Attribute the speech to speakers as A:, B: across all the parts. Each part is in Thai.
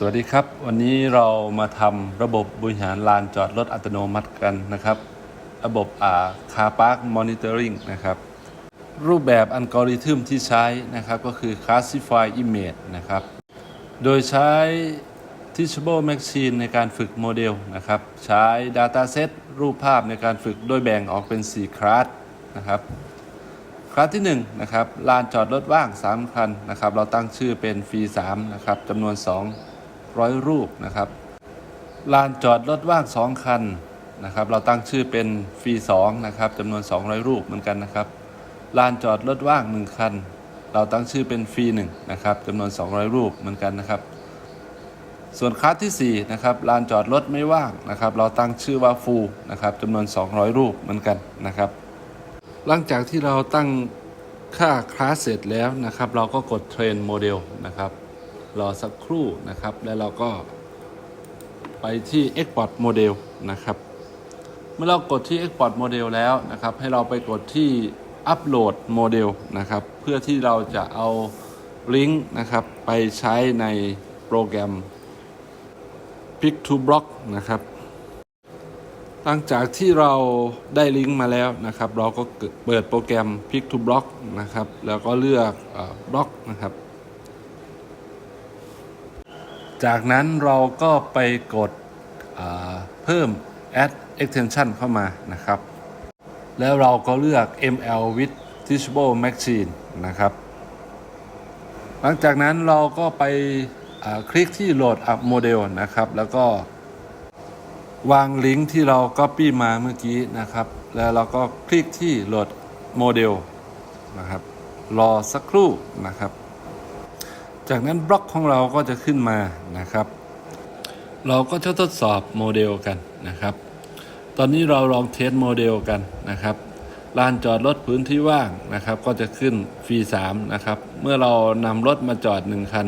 A: สวัสดีครับ วันนี้เรามาทำระบบบริหารลานจอดรถอัตโนมัติกันนะครับ ระบบอ่า Car Park Monitoring นะครับ รูปแบบอัลกอริทึมที่ใช้นะครับก็คือ Classify Image นะครับ โดยใช้ Teachable Machine ในการฝึกโมเดลนะครับ ใช้ Dataset รูปภาพในการฝึกโดยแบ่งออกเป็น 4 คลาสนะครับคลาสที่1นะครับลานจอดรถว่าง 3 คันนะครับ เราตั้งชื่อเป็นฟรี3นะครับจำนวน 2 ร้อยรูปนะครับลานจอดรถว่าง 2 คันนะครับ เราตั้งชื่อเป็นฟรี2นะครับจำนวน 200 รูปเหมือนกันนะครับลานจอดรถว่าง 1 คัน เราตั้งชื่อเป็นฟรี1นะครับจำนวน 200 รูปเหมือนกันนะครับ ส่วนคลาสที่4นะครับลานจอดรถไม่ว่างนะครับ เราตั้งชื่อว่าฟูลนะครับจำนวน 200 รูปเหมือนกันนะครับ หลังจากที่เราตั้งค่าคลาสเสร็จแล้วนะครับ เราก็กดเทรนโมเดลนะครับ รอสักครู่นะครับ แล้วเราก็ไปที่ Export Model นะครับ เมื่อเรากดที่ Export Model แล้วนะครับ ให้เราไปกดที่ Upload Model นะครับ เพื่อที่เราจะเอาลิงก์นะครับ ไปใช้ในโปรแกรม Pick to Block นะครับหลังจากที่เราได้ลิงก์มาแล้วนะครับ เราก็เปิดโปรแกรม Pick to Block นะครับ แล้วก็เลือกบล็อกนะครับ จากนั้นเราก็ไปกดเพิ่ม add extension เข้ามานะครับ แล้วเราก็เลือก ML with teachable machine นะครับ หลังจากนั้นเราก็ไปคลิกที่ load up model นะครับ แล้วก็วางลิงก์ที่เรา Copy มาเมื่อกี้นะครับ แล้วเราก็คลิกที่โหลดโมเดลนะครับ รอสักครู่นะครับ จากนั้นบล็อกของเราก็จะขึ้นมานะครับ เราก็จะทดสอบโมเดลกันนะครับ ตอนนี้เราลองเทสโมเดลกันนะครับลานจอดรถพื้นที่ว่างนะครับ ก็จะขึ้นฟรี3นะครับ เมื่อเรานำรถมาจอด 1 คัน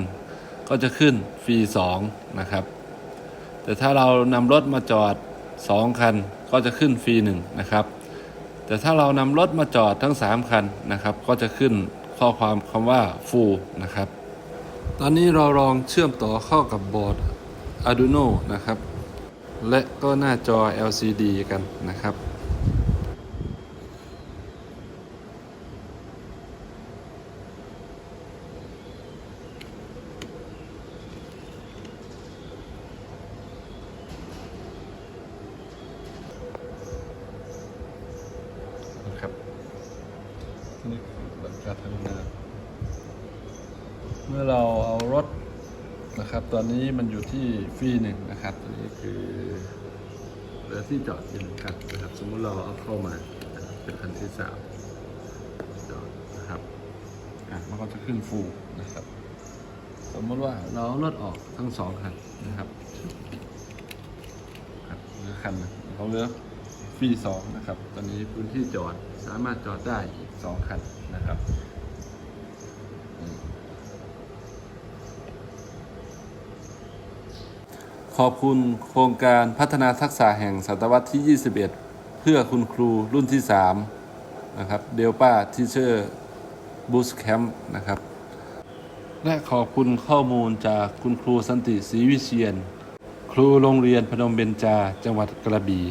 A: ก็จะขึ้นฟรี2นะครับ แต่ถ้าเรานำรถมาจอด 2 คัน ก็จะขึ้นฟรี1นะครับ แต่ถ้าเรานำรถมาจอดทั้ง 3 คันนะครับ ก็จะขึ้นข้อความคำว่า full นะครับ ตอนนี้เราลองเชื่อมต่อเข้ากับบอร์ด Arduino นะครับ และก็หน้าจอ LCD กันนะครับนะครับนี่หลักการทำงาน เมื่อเราเอารถนะครับตอนนี้มันอยู่ที่ฟรีหนึ่งนะครับตัวนี้คือเหลือที่จอดอยู่หนึ่งคันนะครับสมมุติเราเอาเข้ามาเป็นคันที่สามจอดนะครับอะมันก็จะขึ้นฟูนะครับ สมมติว่าเราเอารถออกทั้งสองคันนะครับครับเหลือคันนึงเขาเหลือฟรีสองนะครับ ตอนนี้พื้นที่จอดสามารถจอดได้อีกสองคันนะครับ ขอบคุณโครงการพัฒนาทักษะแห่งศตวรรษที่ 21 เพื่อคุณครูรุ่นที่ 3 นะครับเดลป้าทีเชอร์บูสแคมป์นะครับ และขอบคุณข้อมูลจากคุณครูสันติศรีวิเชียน ครูโรงเรียนพนมเบญจาจังหวัดกระบี่